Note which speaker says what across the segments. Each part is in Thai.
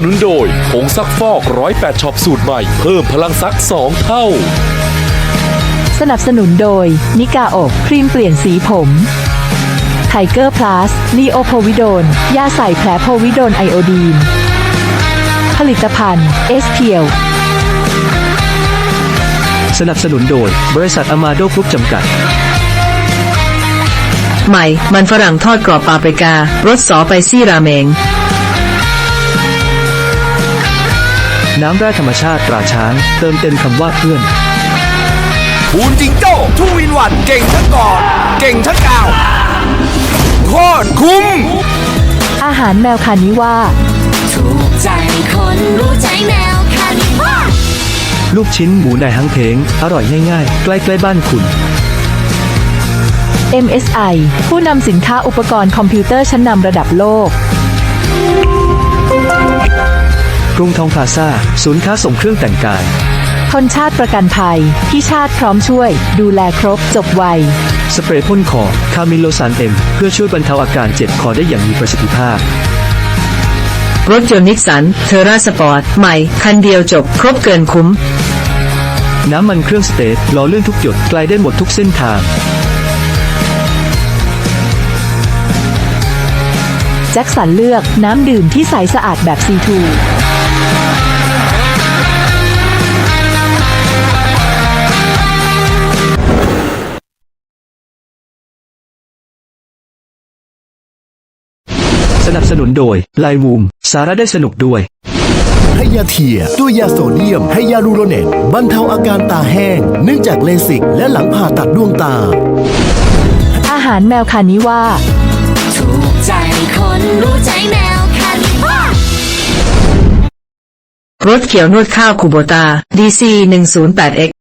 Speaker 1: นับสนุนโดยผงซักฟอกร้อยแปดช็อปสูตรใหม่ เพิ่มพลังซักสองเท่า
Speaker 2: สนับสนุนโดย นิกาอบครีมเปลี่ยนสีผมไทเกอร์พลัสลีโอโพวิโดน ยาใส่แผลโพวิโดนไอโอดีน ผลิตภัณฑ์เอสเพียว
Speaker 3: สนับสนุนโดย บริษัทอามาโดกรุ๊ปจำกัด
Speaker 4: ใหม่ มันฝรั่งทอดกรอบปาปริการสสไปซี่ราเมง
Speaker 3: น้ำแร่ธรรมชาติตราช้าง เติมเต็มคำว่าเพื่อน
Speaker 5: คูณจิงโจ้ทูวินวันเก่งทั้งกอดเก่งทั้งกาวโคตรคุ้ม
Speaker 2: อาหารแมวคานิว่า
Speaker 6: ถูกใจคนรู้ใจแมวคันว่า
Speaker 3: ลูกชิ้นหมูในฮังเพงอร่อยง่ายๆ ใกล้ๆบ้านคุณ
Speaker 2: MSI ผู้นำสินค้าอุปกรณ์คอมพิวเตอร์ชั้นนำระดับโลก
Speaker 3: ก รุงทองพลาซ่า ศูนย์ค้าส่งเครื่องแต่งกาย
Speaker 2: ทนชาติประกันภัย ที่ชาติพร้อมช่วย ดูแลครบจบไว
Speaker 3: สเปรย์พ่นคอ คามิโลซานเอ็ม เพื่อช่วยบรรเทาอาการเจ็บคอได้อย่างมีประสิทธิภาพ
Speaker 4: รถยนต์นิสสันเทอร่าสปอร์ต ใหม่ คันเดียวจบ ครบเกินคุ้ม
Speaker 3: น้ำมันเครื่องสเตทหล่อลื่นทุกหยดไกลได้หมดทุกเส้นทาง
Speaker 2: แจ็คสันเลือกน้ำดื่มที่ใสสะอาดแบบซีทู
Speaker 3: นับสนุนโดยไลวูมสาระได้สนุกด้วย
Speaker 7: ให้ยาเทียด้วยยาโซเดียมให้ยาลูโรเนตบรรเทาอาการตาแห้ง เนื่องจากเลสิกและหลังผ่าตัดดวงตา
Speaker 2: อาหารแมวคานิว่า
Speaker 6: ถูกใจคนรู้ใจแมวคันว่าร
Speaker 4: ถเขียวนวดข้าวคูโบตา DC 108X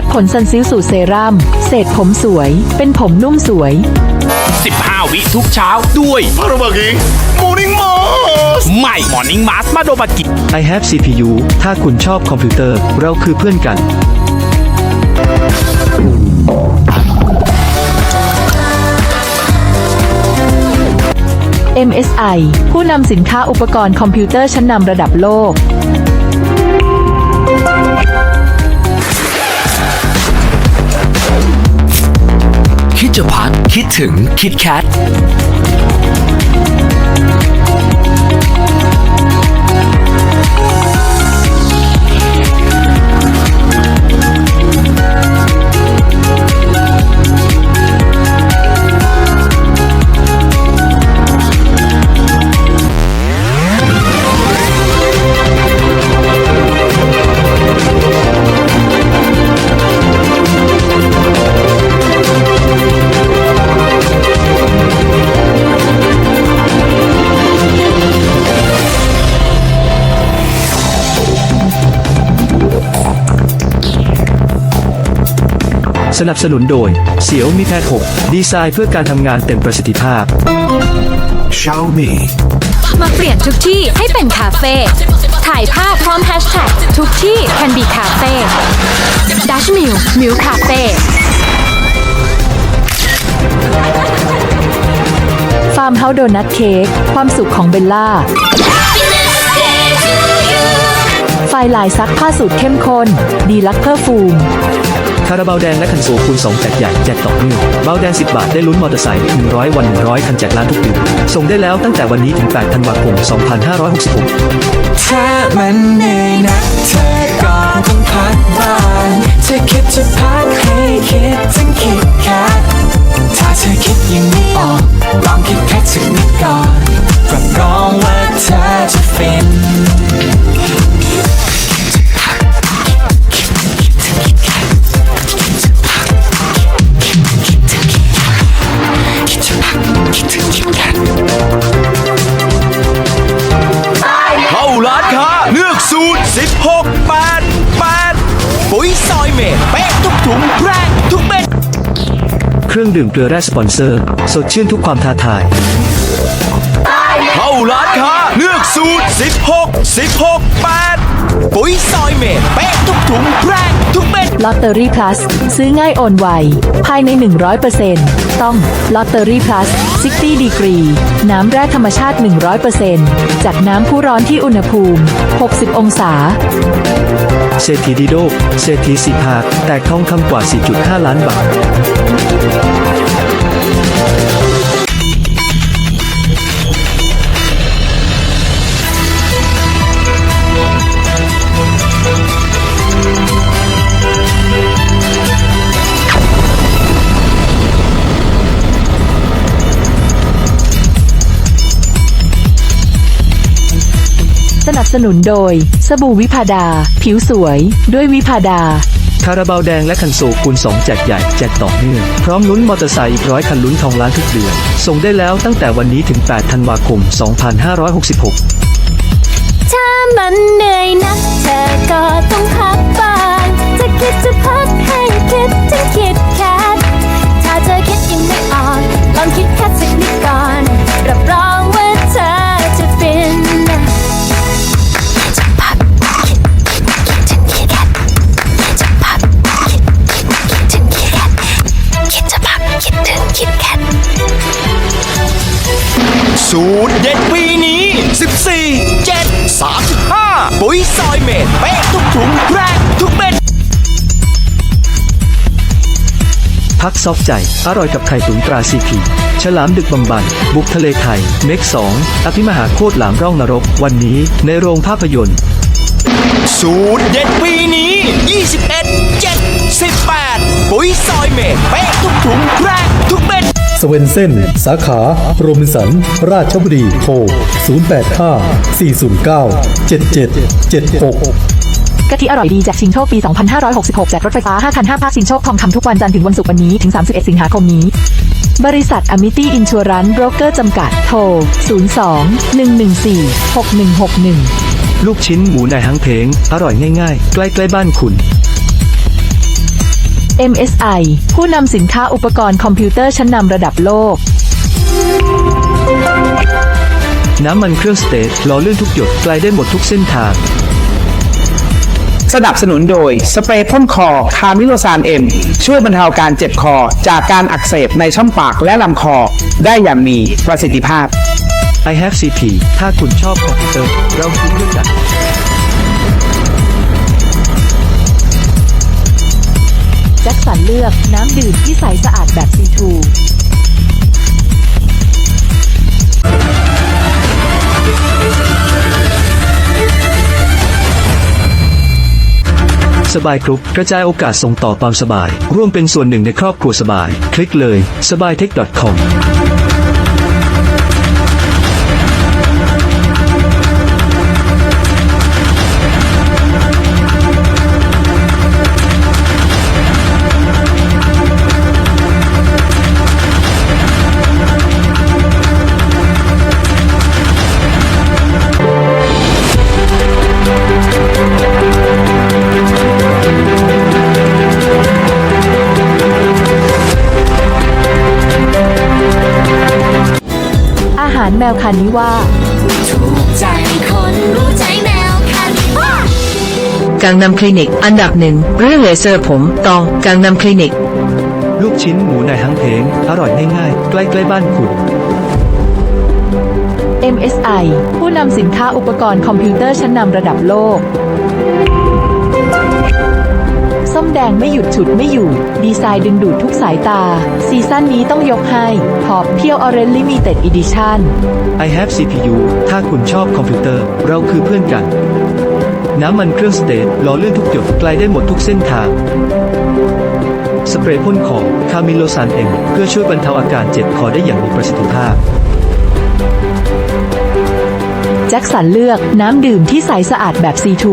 Speaker 2: ดขนซันซิลสูตรเซรั่มเศษผมสวย เป็นผมนุ่มสวย
Speaker 8: 15 วิทุกเช้าด้วยพาราบากิมอร์นิ่งมาสใหม่มอร์นิ่งมาสมาโดบากิ
Speaker 3: I have CPU ถ้าคุณชอบคอมพิวเตอร์ เราคือเพื่อนกัน
Speaker 2: MSI ผู้นำสินค้าอุปกรณ์คอมพิวเตอร์ชั้นนำระดับโลก
Speaker 5: ถึงคิ
Speaker 3: สนับสนุนโดยเสียวมีแพด6ดีไซน์เพื่อการทำงานเต็มประสิทธิภาพ
Speaker 7: Xiaomi
Speaker 9: มาเปลี่ยนทุกที่ให้เป็นคาเฟ่ถ่ายภาพพร้อมแฮชแท็กทุกที่ can be cafe Dash Mill Mill Cafe
Speaker 2: ฟาร์มเฮาส์โดนัทเค้กความสุขของเบลล่า ไฟลายซักผ้าสูตรเข้มข้นดีลักเพอร์ฟูม
Speaker 3: คาราบาวแดงและคันโซคูณ2แจกใหญ่แจกต่อเนื่องเบาแดง 10 บาทได้ลุ้นมอเตอร์ไซค์100 วัน 100 คันแจกล้านทุกเดือนส่งได้แล้วตั้งแต่วันนี้ถึง8ธันวาคม 2566
Speaker 5: ถ้ามันเหนื่อยนักเธอก็ต้องพักบ้างเธอคิดจะพักให้คิดถึงคิดแค่ถ้าเธอคิดยังไม่ออกลองคิดแค่สักนิดก่อนรับรองว่าเธอจะฟิน รื่องดื่
Speaker 3: มเกลือแร่สปอนเซอร์ สดชื่นทุกความท้าทาย
Speaker 5: เข้าร้านค้าเลือกสูตร 16 16 8 ปุ๋ยซอยเมดเป๊ะทุกถุงแรงทุกเม็ด
Speaker 2: ลอตเตอรี่ plus ซื้อง่ายโอนไว ภายใน 100%ต้องลอตเตอรี่ plus 60ดีกรี น้ำแร่ธรรมชาติ 100%จากน้ำผู้ร้อนที่อุณหภูมิ 60 องศา
Speaker 3: เศรษฐีดีโดเศรษฐีสิภาคแตกทองคำกว่า 4.5 ล้านบาท
Speaker 2: นับสนุนโดย สบู่วิพาดา ผิวสวย ด้วยวิพาดา
Speaker 3: คาราบาวแดงและคันโซคูณ2แจกใหญ่แจกต่อเนื่อง พร้อมลุ้นมอเตอร์ไซค์อีกร้อยคันลุ้นทองล้านทุกเดือน ส่งได้แล้วตั้งแต่วันนี้ถึง 8 ธันวาคม 2566
Speaker 6: ถ้ามันเหนื่อยนักเธอ ถึงคิดแค่สู
Speaker 5: ตรเด็ดปีนี้ 14 7 35 ปุ๋ยซอยเมดเป๊ะทุกถุงแรงทุกเม็ด
Speaker 3: พักซอกใจ อร่อยกับไข่ตุ๋นตราซีพีฉลามดึกบำบัน บุกทะเลไทย เมกสองอภิมหาโคตรหลามร่องนรก วันนี้ในโรงภาพยนตร์
Speaker 5: สูตรเด็ดปีนี้ 21 7 18 ปุ๋ยซอยเมดเป๊ะทุกถุงแรงทุกเม็ด
Speaker 1: สเวนเซ่นสาขาโรบินสัน ราชบุรีโทร 085 409 7776
Speaker 2: กะทิอร่อยดีแจกชิงโชคปี 2566 แจกรถไฟฟ้า 5 คัน 5 ภาคชิงโชคทองคำทุกวันจันทร์ถึงวันศุกร์วันนี้ ถึง 31 สิงหาคมนี้ บริษัทอมิตี้อินชัวรันโบรกเกอร์จำกัด โทร 02 114 6161
Speaker 3: ลูกชิ้นหมูนายฮังเพง อร่อยง่ายๆ ใกล้ๆบ้านคุณ
Speaker 2: MSI ผู้นำสินค้าอุปกรณ์คอมพิวเตอร์ชั้นนำระดับโลก
Speaker 3: น้ำมันเครื่องสเตทหล่อลื่นทุกหยดไกลได้หมดทุกเส้นทาง
Speaker 10: สนับสนุนโดย สเปรย์พ่นคอ คามิโลซานเอ็ม ช่วยบรรเทาการเจ็บคอ จากการอักเสบในช่องปากและลำคอ ได้อย่างมีประสิทธิภาพ
Speaker 3: I have CP ถ้าคุณชอบคอมพิวเตอร์เราคุยด้วยกัน
Speaker 2: แจ็คสันเลือกน้ำดื่มที่ใสสะอาดแบบซีทู
Speaker 3: สบายกรุ๊ปกระจายโอกาสส่งต่อความสบาย ร่วมเป็นส่วนหนึ่งในครอบครัวสบาย คลิกเลย สบายเทค .com า
Speaker 2: หารแมวคานิว่า
Speaker 6: ถูกใจคนรู้ใจแมวค่ะ
Speaker 4: กังนำคลินิก อันดับหนึ่งเรื่องเลเซอร์ผมต้องกังนำคลินิก
Speaker 3: ลูกชิ้นหมูนายฮังเพงอร่อยง่ายๆใกล้ๆบ้านคุณ
Speaker 2: MSI ผู้นำสินค้าอุปกรณ์คอมพิวเตอร์ชั้นนำระดับโลก ส้มแดงไม่หยุดฉุดไม่อยู่ ดีไซน์ดึงดูดทุกสายตา ซีซั่นนี้ต้องยกให้พอเพียวออเรนลิมิเต็ดอีดิชั่น
Speaker 3: I have CPU ถ้าคุณชอบคอมพิวเตอร์ เราคือเพื่อนกัน น้ำมันเครื่องสเตทล้อเลื่อนทุกหยดไกลได้หมดทุกเส้นทาง สเปรย์พ่นของคามิโลซานเอ็มเพื่อช่วยบรรเทาอาการเจ็บคอได้อย่างมีประสิทธิภาพ
Speaker 2: แจ็คสันเลือกน้ำดื่มที่ใสสะอาดแบบ C2